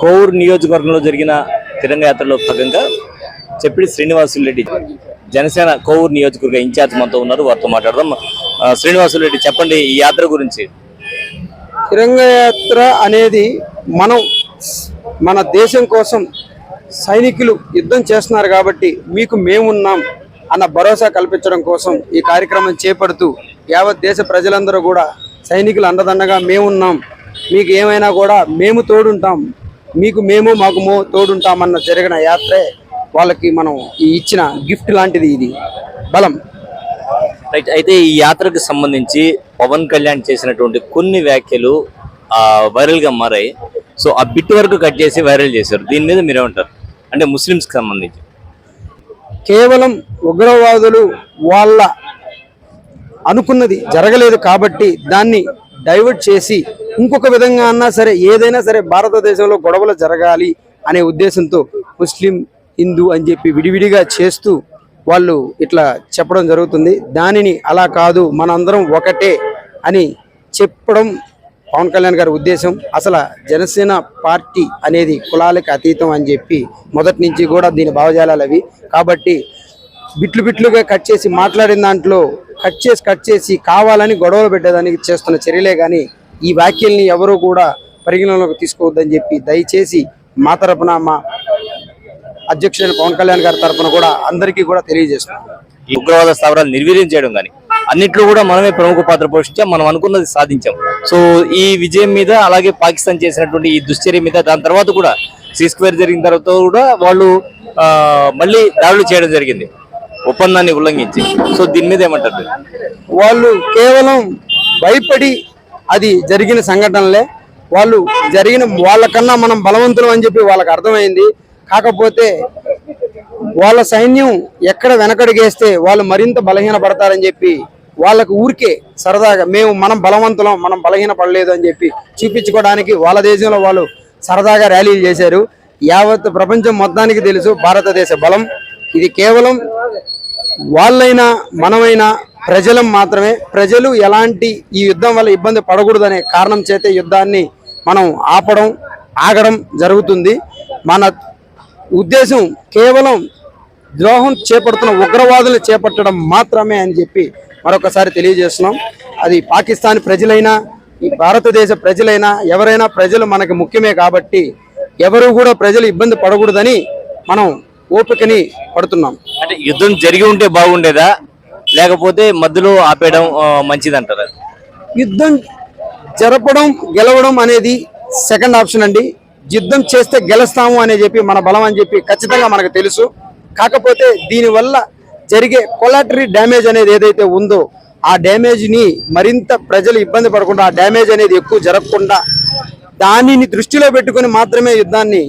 కోవూరు నియోజకవర్గంలో జరిగిన తిరంగ యాత్రలో భాగంగా చెప్పిడి శ్రీనివాసులు రెడ్డి జనసేన కోవూరు నియోజకవర్గ ఇన్ఛార్జ్ మనతో ఉన్నారు. వారితో మాట్లాడదాం. శ్రీనివాసులు రెడ్డి చెప్పండి ఈ యాత్ర గురించి. తిరంగ యాత్ర అనేది మనం మన దేశం కోసం సైనికులు యుద్ధం చేస్తున్నారు కాబట్టి మీకు మేమున్నాం అన్న భరోసా కల్పించడం కోసం ఈ కార్యక్రమం చేపడుతూ యావత్ దేశ ప్రజలందరూ కూడా సైనికులు అండదండగా మేమున్నాం. మీకు ఏమైనా కూడా మేము తోడుంటాం. మీకు మేము మాకు మో తోడుంటామన్న జరిగిన యాత్రే వాళ్ళకి మనం ఈ ఇచ్చిన గిఫ్ట్ లాంటిది ఇది. బలం. రైట్ అయితే ఈ యాత్రకు సంబంధించి పవన్ కళ్యాణ్ చేసినటువంటి కొన్ని వ్యాఖ్యలు ఆ, వైరల్గా మారాయి. సో ఆ బిట్ వరకు కట్ చేసి వైరల్ చేశారు. దీని మీద మీరేమంటారు? అంటే ముస్లిమ్స్కి సంబంధించి. కేవలం ఉగ్రవాదులు వాళ్ళ అనుకున్నది జరగలేదు కాబట్టి దాన్ని డైవర్ట్ చేసి ఇంకొక విధంగా అన్నా సరే ఏదైనా సరే భారతదేశంలో గొడవలు జరగాలి అనే ఉద్దేశంతో ముస్లిం హిందూ అని చెప్పి విడివిడిగా చేస్తూ వాళ్ళు ఇట్లా చెప్పడం జరుగుతుంది. దానిని అలా కాదు మనందరం ఒకటే అని చెప్పడం పవన్ కళ్యాణ్ గారి ఉద్దేశం. అసలు జనసేన పార్టీ అనేది కులాలకు అతీతం అని చెప్పి మొదటి నుంచి కూడా దీని భావజాలాలు అవి. కాబట్టి బిట్లు బిట్లుగా కట్ చేసి మాట్లాడిన దాంట్లో కట్ చేసి కట్ చేసి కావాలని గొడవలు పెట్టేదానికి చేస్తున్న చర్యలే కానీ ఈ వ్యాఖ్యల్ని ఎవరూ కూడా పరిగణలోకి తీసుకోవద్దని చెప్పి దయచేసి మా తరపున మా అధ్యక్షుడైన పవన్ కళ్యాణ్ గారి తరపున కూడా అందరికీ కూడా తెలియజేస్తున్నాం. ఉగ్రవాద స్థావరాలు నిర్వీర్యం చేయడం కానీ అన్నిట్లో కూడా మనమే ప్రముఖ పాత్ర పోషించాం మనం అనుకున్నది సాధించాం. సో ఈ విజయం మీద అలాగే పాకిస్తాన్ చేసినటువంటి ఈ దుశ్చర్య మీద దాని తర్వాత కూడా సీ స్క్వేర్ జరిగిన తర్వాత కూడా వాళ్ళు మళ్ళీ దాడులు చేయడం జరిగింది. ఒప్పందాన్ని ఉల్లంఘించి. సో దీని మీద ఏమంటారు? వాళ్ళు కేవలం భయపడి అది జరిగిన సంఘటనలే. వాళ్ళు జరిగిన వాళ్ళకన్నా మనం బలవంతులం అని చెప్పి వాళ్ళకి అర్థమైంది. కాకపోతే వాళ్ళ సైన్యం ఎక్కడ వెనకడిగేస్తే వాళ్ళు మరింత బలహీన పడతారని చెప్పి వాళ్ళకు ఊరికే సరదాగా మేము మనం బలవంతులం మనం బలహీన పడలేదు అని చెప్పి చూపించుకోవడానికి వాళ్ళ దేశంలో వాళ్ళు సరదాగా ర్యాలీలు చేశారు. యావత్ ప్రపంచం మొత్తానికి తెలుసు భారతదేశ బలం. ఇది కేవలం వాళ్ళైనా మనమైనా ప్రజలం మాత్రమే. ప్రజలు ఎలాంటి ఈ యుద్ధం వల్ల ఇబ్బంది పడకూడదనే కారణం చేతే యుద్ధాన్ని మనం ఆపడం ఆగడం జరుగుతుంది. మన ఉద్దేశం కేవలం ద్రోహం చేపడుతున్న ఉగ్రవాదులు చేపట్టడం మాత్రమే అని చెప్పి మరొకసారి తెలియజేస్తున్నాం. అది పాకిస్తాన్ ప్రజలైనా ఈ భారతదేశ ప్రజలైనా ఎవరైనా ప్రజలు మనకి ముఖ్యమే కాబట్టి ఎవరు కూడా ప్రజలు ఇబ్బంది పడకూడదని మనం ఓపికని పడుతున్నాం. అంటే యుద్ధం జరిగి ఉంటే బాగుండేదా? లేకపోతే మధ్యలో ఆపేయడం మంచిదంటారా? యుద్ధం జరపడం గెలవడం అనేది సెకండ్ ఆప్షన్ అండి. యుద్ధం చేస్తే గెలుస్తాము అని చెప్పి మన బలం అని చెప్పి ఖచ్చితంగా మనకు తెలుసు. కాకపోతే దీనివల్ల జరిగే కొలాటరీ డ్యామేజ్ అనేది ఏదైతే ఉందో ఆ డ్యామేజ్ని మరింత ప్రజలు ఇబ్బంది పడకుండా ఆ డ్యామేజ్ అనేది ఎక్కువ జరగకుండా దానిని దృష్టిలో పెట్టుకొని మాత్రమే యుద్ధాన్ని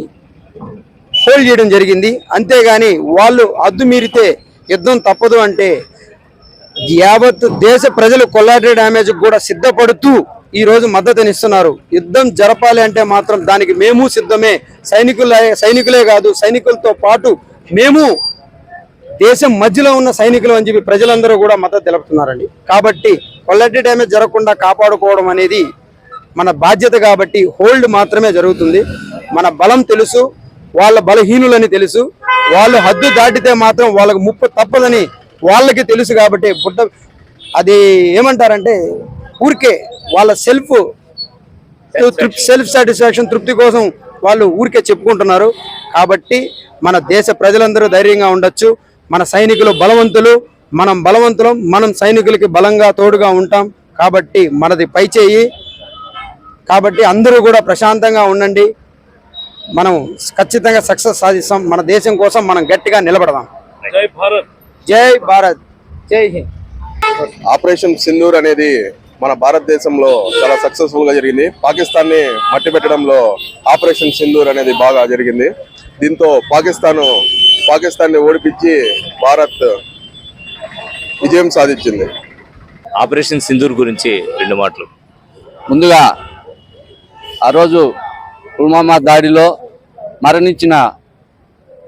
హోల్డ్ చేయడం జరిగింది. అంతేగాని వాళ్ళు అద్దు మీరితే యుద్ధం తప్పదు అంటే యావత్ దేశ ప్రజలు కొలాటరీ డ్యామేజ్ కూడా సిద్ధపడుతూ ఈ రోజు మద్దతునిస్తున్నారు. యుద్ధం జరపాలి అంటే మాత్రం దానికి మేము సిద్ధమే. సైనికుల సైనికులే కాదు సైనికులతో పాటు మేము దేశం మధ్యలో ఉన్న సైనికులు అని చెప్పి ప్రజలందరూ కూడా మద్దతు తెలుపుతున్నారండి. కాబట్టి కొల్లటి డ్యామేజ్ జరగకుండా కాపాడుకోవడం అనేది మన బాధ్యత కాబట్టి హోల్డ్ మాత్రమే జరుగుతుంది. మన బలం తెలుసు. వాళ్ళ బలహీనులని తెలుసు. వాళ్ళు హద్దు దాటితే మాత్రం వాళ్ళకు ముప్పు తప్పదని వాళ్ళకి తెలుసు కాబట్టి బుట్ట అది ఏమంటారంటే ఊరికే వాళ్ళ సెల్ఫ్ సెల్ఫ్ సాటిస్ఫాక్షన్ తృప్తి కోసం వాళ్ళు ఊరికే చెప్పుకుంటున్నారు. కాబట్టి మన దేశ ప్రజలందరూ ధైర్యంగా ఉండొచ్చు. మన సైనికులు బలవంతులు. మనం బలవంతులం మనం సైనికులకి బలంగా తోడుగా ఉంటాం. కాబట్టి మనది పైచేయి. కాబట్టి అందరూ కూడా ప్రశాంతంగా ఉండండి. మనం ఖచ్చితంగా సక్సెస్ సాధిస్తాం. మన దేశం కోసం మనం గట్టిగా నిలబడదాం. జై భారత్. జై హింద్. ఆపరేషన్ సింధూర్ అనేది మన భారతదేశంలో చాలా సక్సెస్ఫుల్గా జరిగింది. పాకిస్తాన్ని మట్టి పెట్టడంలో ఆపరేషన్ సింధూర్ అనేది బాగా జరిగింది. దీంతో పాకిస్తాన్ పాకిస్తాన్ని ఓడిపించి భారత్ విజయం సాధించింది. ఆపరేషన్ సింధూర్ గురించి రెండు మాటలు. ముందుగా ఆ రోజు పుల్వామా దాడిలో మరణించిన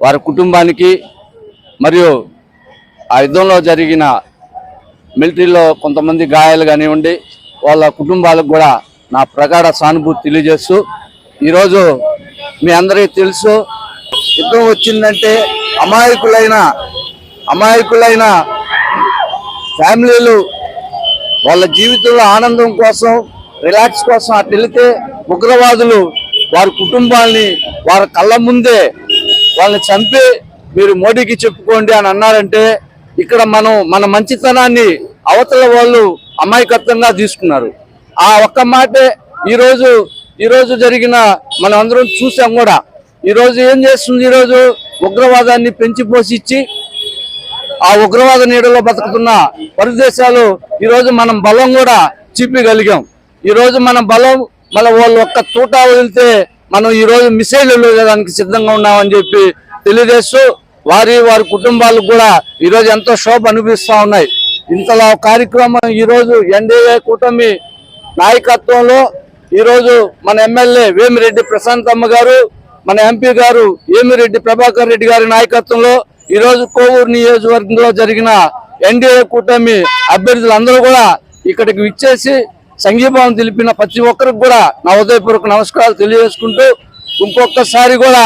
వారి కుటుంబానికి మరియు ఆ యుద్ధంలో జరిగిన మిలిటరీలో కొంతమంది గాయాలు కానివ్వండి వాళ్ళ కుటుంబాలకు కూడా నా ప్రగాఢ సానుభూతి తెలియజేస్తూ ఈరోజు మీ అందరికీ తెలుసు యుద్ధం వచ్చిందంటే అమాయకులైన అమాయకులైన ఫ్యామిలీలు వాళ్ళ జీవితంలో ఆనందం కోసం రిలాక్స్ కోసం అటు వెళితే ఉగ్రవాదులు వారి కుటుంబాల్ని వారి కళ్ళ ముందే వాళ్ళని చంపి మీరు మోడీకి చెప్పుకోండి అని అన్నారంటే ఇక్కడ మనం మన మంచితనాన్ని అవతల వాళ్ళు అమాయకత్వంగా తీసుకున్నారు. ఆ ఒక్క మాటే ఈరోజు ఈరోజు జరిగిన మనం అందరం చూసాం కూడా. ఈరోజు ఏం చేస్తుంది ఈరోజు? ఉగ్రవాదాన్ని పెంచి పోషించి ఆ ఉగ్రవాద నీడలో బతుకుతున్న పరిదేశాలు ఈరోజు మనం బలం కూడా చూపించగలిగాం ఈరోజు మన బలం మన వాళ్ళు ఒక్క తూటా వదిలితే మనం ఈ రోజు మిసైల్ దానికి సిద్ధంగా ఉన్నామని చెప్పి తెలియజేస్తూ వారి వారి కుటుంబాలకు కూడా ఈ రోజు ఎంతో శోభ అనిపిస్తూ ఉన్నాయి. ఇంతలా కార్యక్రమం ఈరోజు ఎన్డీఏ కూటమి నాయకత్వంలో ఈరోజు మన ఎమ్మెల్యే వేమిరెడ్డి ప్రశాంతమ్మ గారు మన ఎంపీ గారు ఏమిరెడ్డి ప్రభాకర్ రెడ్డి గారి నాయకత్వంలో ఈరోజు కోవూరు నియోజకవర్గంలో జరిగిన ఎన్డీఏ కూటమి అభ్యర్థులందరూ కూడా ఇక్కడికి విచ్చేసి సంఘీభావం తెలిపిన ప్రతి ఒక్కరికి కూడా నా ఉదయపూర్వక నమస్కారాలు తెలియజేసుకుంటూ ఇంకొకసారి కూడా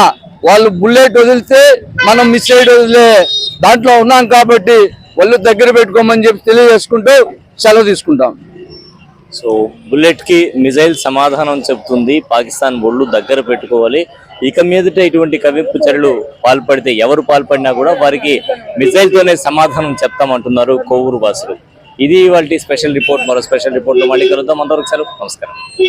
వాళ్ళు బుల్లెట్ వదిలితే మనం మిస్ అయ్యి వదిలే దాంట్లో ఉన్నాం కాబట్టి వాళ్ళు దగ్గర పెట్టుకోమని చెప్పి తెలియజేసుకుంటూ సెలవు తీసుకుంటాం. సో బుల్లెట్కి మిజైల్ సమాధానం చెప్తుంది పాకిస్తాన్ బోళ్ళు దగ్గర పెట్టుకోవాలి. ఇక మీదట ఇటువంటి కవింపు చర్యలు పాల్పడితే ఎవరు పాల్పడినా కూడా వారికి మిజైల్ తోనే సమాధానం చెప్తామంటున్నారు కోవూరు వాసులు. ఇది ఇవాళ స్పెషల్ రిపోర్ట్ మరో స్పెషల్ రిపోర్ట్లో మళ్ళీ కలుద్దాం. అంతవరకు సెలవు. నమస్కారం.